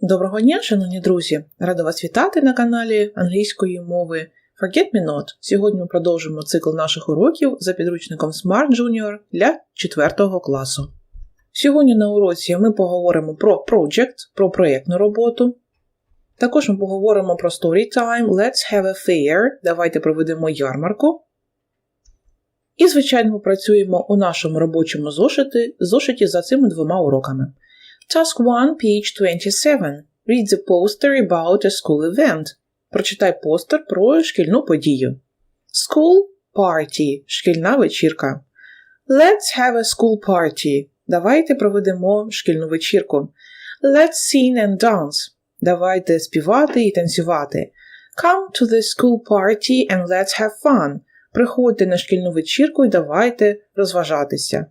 Доброго дня, шановні друзі! Рада вас вітати на каналі англійської мови Forget Me Not. Сьогодні ми продовжимо цикл наших уроків за підручником Smart Junior для 4 класу. Сьогодні на уроці ми поговоримо про project, про проєктну роботу. Також ми поговоримо про story time, let's have a fair, давайте проведемо ярмарку. І, звичайно, попрацюємо у нашому робочому зошиті, зошиті за цими двома уроками. Task 1, page 27. Read the poster about a school event. Прочитай постер про шкільну подію. School party – шкільна вечірка. Let's have a school party. Давайте проведемо шкільну вечірку. Let's sing and dance. Давайте співати і танцювати. Come to the school party and let's have fun. Приходьте на шкільну вечірку і давайте розважатися.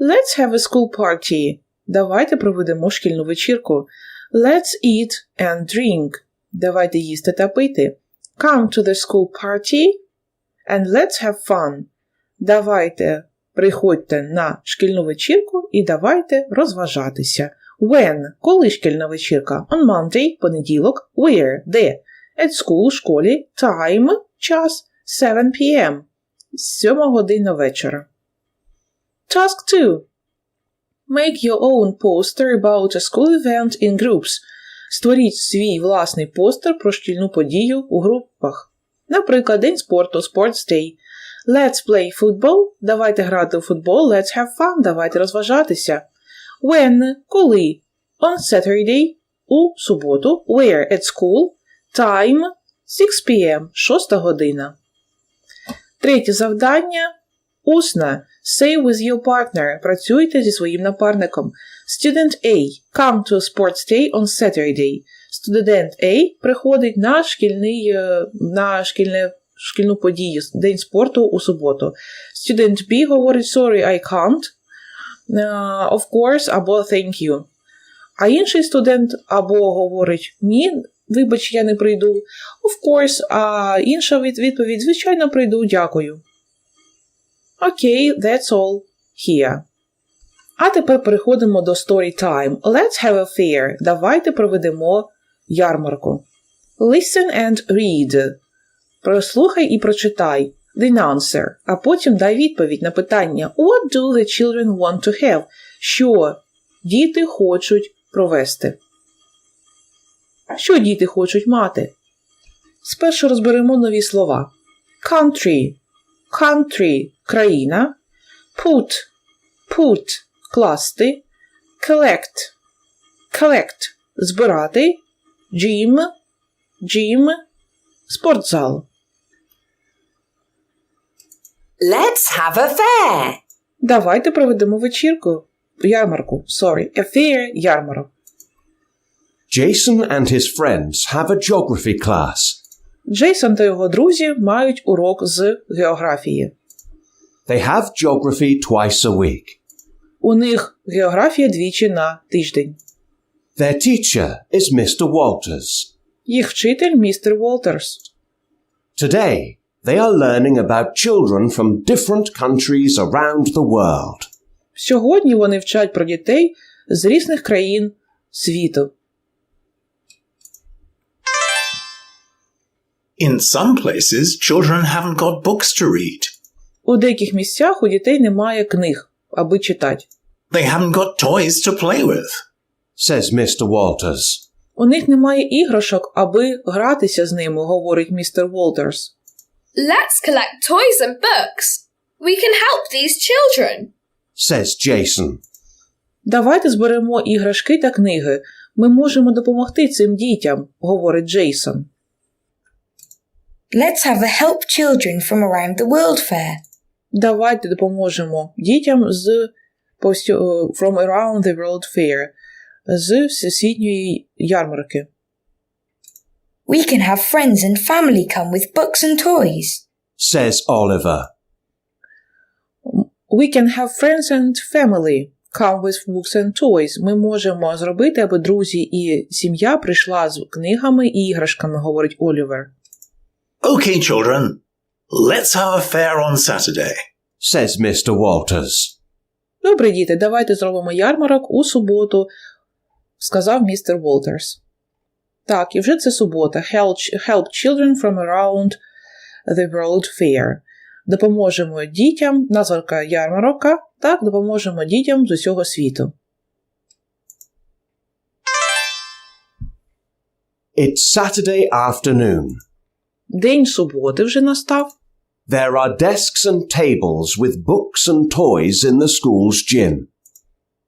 Let's have a school party. Давайте проведемо шкільну вечірку. Let's eat and drink. Давайте їсти та пити. Come to the school party and let's have fun. Давайте приходьте на шкільну вечірку і давайте розважатися. When? Коли шкільна вечірка? On Monday, понеділок. Where? Де? At school, школі. Time, час. 7 p.m. 7 година вечора. Task 2. Make your own poster about a school event in groups. Створіть свій власний постер про шкільну подію у групах. Наприклад, День спорту, Sports Day. Let's play football. Давайте грати у футбол. Let's have fun. Давайте розважатися. When? Коли? On Saturday. У суботу. Where? At school. Time. 6 p.m. 6 година. Третє завдання. Усна. Say with your partner. Працюйте зі своїм напарником. Student A. Come to a sports day on Saturday. Студент A приходить на шкільний, е, на шкільне, шкільну подію, день спорту у суботу. Student B говорить sorry, I can't. Uh, of course, або thank you. А інший студент або говорить ні, вибач, я не прийду. Of course, а інша відповідь, звичайно, прийду, дякую. Окей, okay, that's all here. А тепер переходимо до story time. Let's have a fair. Давайте проведемо ярмарку. Listen and read. Прослухай і прочитай. Then answer. А потім дай відповідь на питання What do the children want to have? Що діти хочуть провести? Що діти хочуть мати? Спершу розберемо нові слова. Country. Country країна. Put. Put класти. Collect. Collect збирати. Gym. Gym спортзал. Let's have a fair. Давайте проведемо вечірку. Ярмарку. Sorry. A fair ярмарок. Jason and his friends have a geography class. Джейсон та його друзі мають урок з географії. They have geography twice a week. У них географія двічі на тиждень. Their teacher is Mr. Walters. Їх вчитель містер Волтерс. Today, they are learning about children from different countries around the world. Сьогодні вони вчать про дітей з різних країн світу. In some places, children haven't got books to read. У деяких місцях у дітей немає книг, аби читати. They haven't got toys to play with. Says Mr. Walters. У них немає іграшок, аби гратися з ними, говорить містер Волтерс. Let's collect toys and books. We can help these children. Says Jason. Давайте зберемо іграшки та книги. Ми можемо допомогти цим дітям, говорить Джейсон. Let's have a help children from around the world fair. Давайте допоможемо дітям з повсю- from around the world fair з всесвітньої ярмарки. We can have friends and family come with books and toys. Says Oliver. We can have friends and family come with books and toys. Ми можемо зробити, аби друзі і сім'я прийшла з книгами і іграшками, говорить Олівер. Okay, children, let's have a fair on Saturday. Says Mr. Walters. Добре, діти, давайте зробимо ярмарок у суботу. сказав містер Волтерс. Так, і вже це субота. Help, help children from around the World Fair. Допоможемо дітям, назва ярмарка, так, допоможемо дітям з усього світу. It's Saturday afternoon. День суботи вже настав. There are desks and tables with books and toys in the school's gym.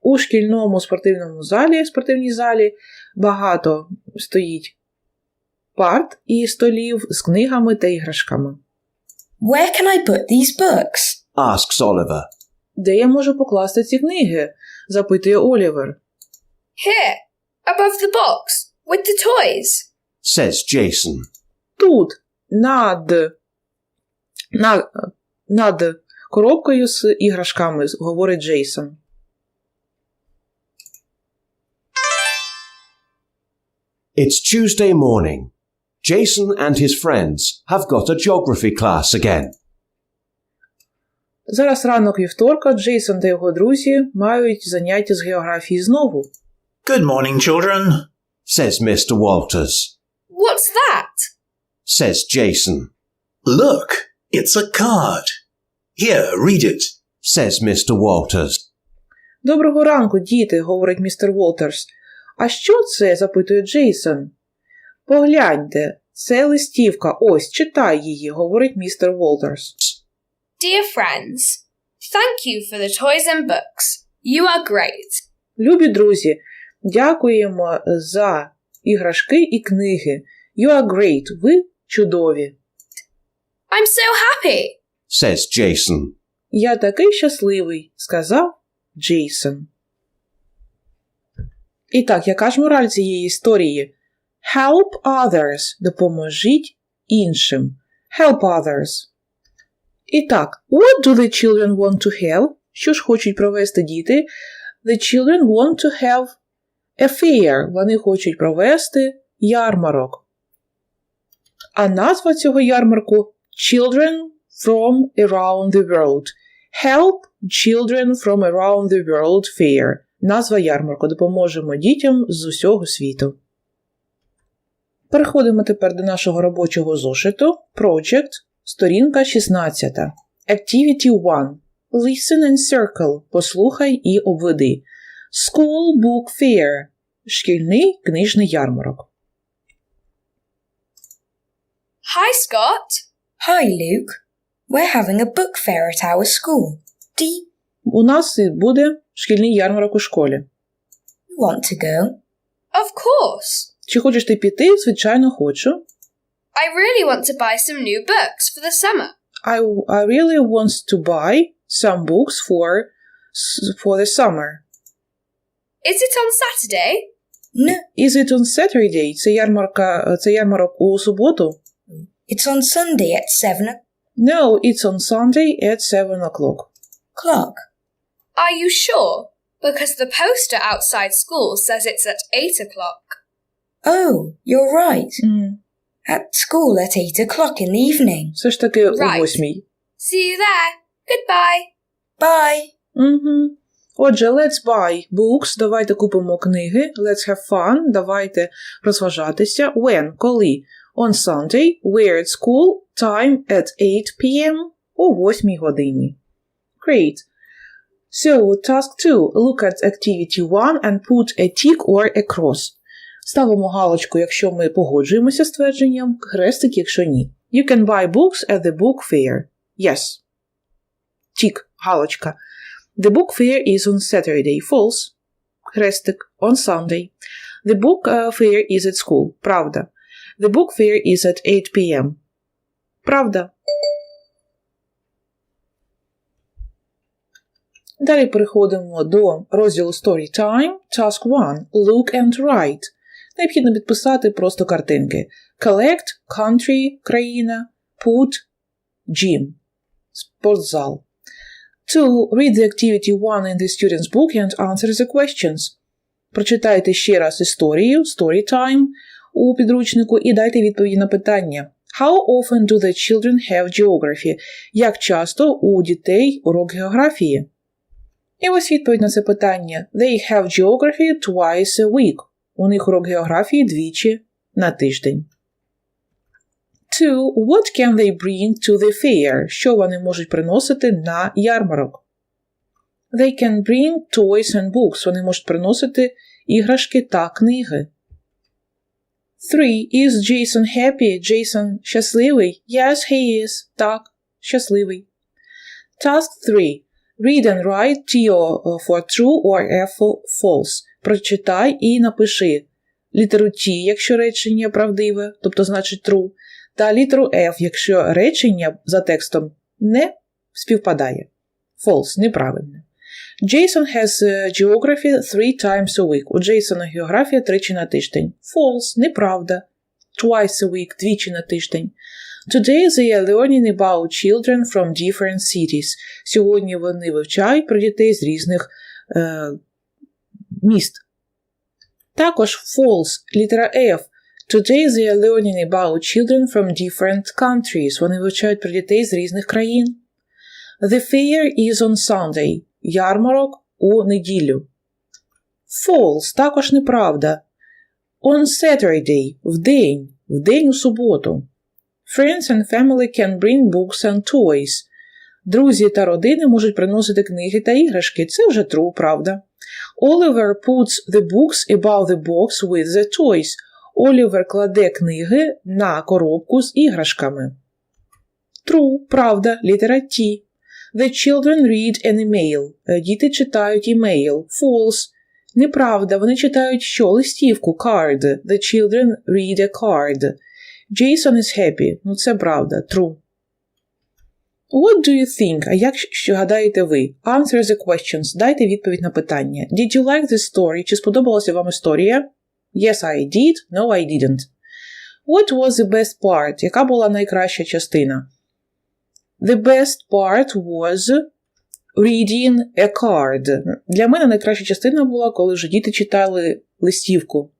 У шкільному спортивному залі, спортивній залі, багато стоїть парт і столів з книгами та іграшками. Where can I put these books? Asks Oliver. Де я можу покласти ці книги? запитує Олівер. Here, above the box, with the toys. Says Jason. Тут, над, над, над коробкою з іграшками, говорить Джейсон. It's Tuesday morning. Jason and his friends have got a geography class again. Зараз ранок вівторка, Джейсон та його друзі мають заняття з географії знову. Good morning, children. Says Mr. Walters. What's that? Says Jason. Look, it's a card. Here, read it. Says Mr. Walters. Доброго ранку, діти, говорить містер Волтерс. А що це? запитує Джейсон. Погляньте, це листівка. Ось, читай її, говорить містер Волтерс. Dear friends, thank you for the toys and books. You are great. Любі друзі, дякуємо за іграшки і книги. You are great. Ви чудові. I'm so happy. Says Jason. Я такий щасливий, сказав Джейсон. І так, яка ж мораль цієї історії? Help others. Допоможіть іншим. Help others. І так, what do the children want to have? Що ж хочуть провести діти? The children want to have a fair. Вони хочуть провести ярмарок. А назва цього ярмарку Children from around the world. Help children from around the world fair. Назва ярмарку. Допоможемо дітям з усього світу. Переходимо тепер до нашого робочого зошиту. Project, сторінка 16. Activity 1. Listen and circle. Послухай і обведи. School Book Fair. Шкільний книжний ярмарок. Hi, Scott. Hi, Luke. We're having a book fair at our school. Do you У нас буде шкільний ярмарок у школі. want to go? Of course. Чи хочеш ти піти? Звичайно, хочу. I really want to buy some new books for the summer. I, I really want to buy some books for, for the summer. Is it on Saturday? No, Is it on Saturday? Це ярмарка, це ярмарок у суботу? it's on Sunday at 7 No, it's on Sunday at 7 o'clock. o'clock. Are you sure? Because the poster outside school says it's at 8 o'clock. Oh, you're right. М, At school at 8 o'clock in the evening. Все ж таки Right. о 8. See you there. Goodbye. Bye. Угу. Отже, let's buy books. Давайте купимо книги. Let's have fun. Давайте розважатися. When? Коли? On Sunday. Where at school? Time at 8 p.m. О 8 годині. Great. So, task 2. Look at activity 1 and put a tick or a cross. Ставимо галочку, якщо ми погоджуємося з твердженням, хрестик, якщо ні. You can buy books at the book fair. Yes. Тік, галочка. The book fair is on Saturday. False. Хрестик. On Sunday. The book uh, fair is at school. Правда. The book fair is at 8 p.m. Правда. Далі переходимо до розділу Story Time. Task 1. Look and write. Необхідно підписати просто картинки. Collect, country, країна, put, gym, спортзал. 2. Read the activity 1 in the student's book and answer the questions. Прочитайте ще раз історію, story time у підручнику і дайте відповіді на питання. How often do the children have geography? Як часто у дітей урок географії? І ось відповідь на це питання. They have geography twice a week. У них урок географії двічі на тиждень. Two. What can they bring to the fair? Що вони можуть приносити на ярмарок? They can bring toys and books. Вони можуть приносити іграшки та книги. 3. Is Jason happy? Jason щасливий? Yes, he is. Так, щасливий. Task 3. Read and write T for true or F for false. Прочитай і напиши літеру T, якщо речення правдиве, тобто значить true, та літеру F, якщо речення за текстом не співпадає. False неправильне. Jason has uh, geography three times a week. У Джейсона географія тричі на тиждень. False неправда. Twice a week двічі на тиждень. Today they are learning about children from different cities. Сьогодні вони вивчають про дітей з різних е, міст. Також false, літера F. Today they are learning about children from different countries. Вони вивчають про дітей з різних країн. The fair is on Sunday. Ярмарок у неділю. False також неправда. On Saturday в день, в у суботу. Friends and family can bring books and toys. Друзі та родини можуть приносити книги та іграшки. Це вже true, правда. Oliver puts the books above the box with the toys. Олівер кладе книги на коробку з іграшками. True, правда, літера T. The children read an email. Е, Діти читають email. False. Неправда, вони читають що? Листівку, card. The children read a card. Jason is happy. Ну це правда. True. What do you think? А як що гадаєте ви? Answer the questions. Дайте відповідь на питання. Did you like the story? Чи сподобалася вам історія? Yes, I did. No, I didn't. What was the best part? Яка була найкраща частина? The best part was reading a card. Для мене найкраща частина була, коли вже діти читали листівку.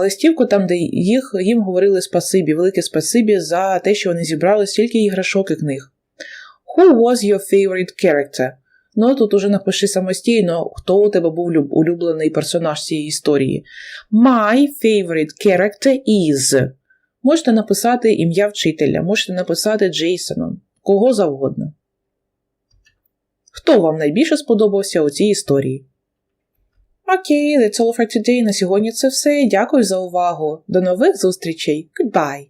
Листівку там, де їх, їм говорили спасибі, велике спасибі за те, що вони зібрали стільки іграшок і книг. Who was your favorite character? Ну, тут уже напиши самостійно, хто у тебе був улюблений персонаж цієї історії. My favorite character is. Можете написати ім'я вчителя, можете написати Джейсоном, кого завгодно. Хто вам найбільше сподобався у цій історії? Окей, that's all for today. На сьогодні це все. Дякую за увагу. До нових зустрічей. Goodbye!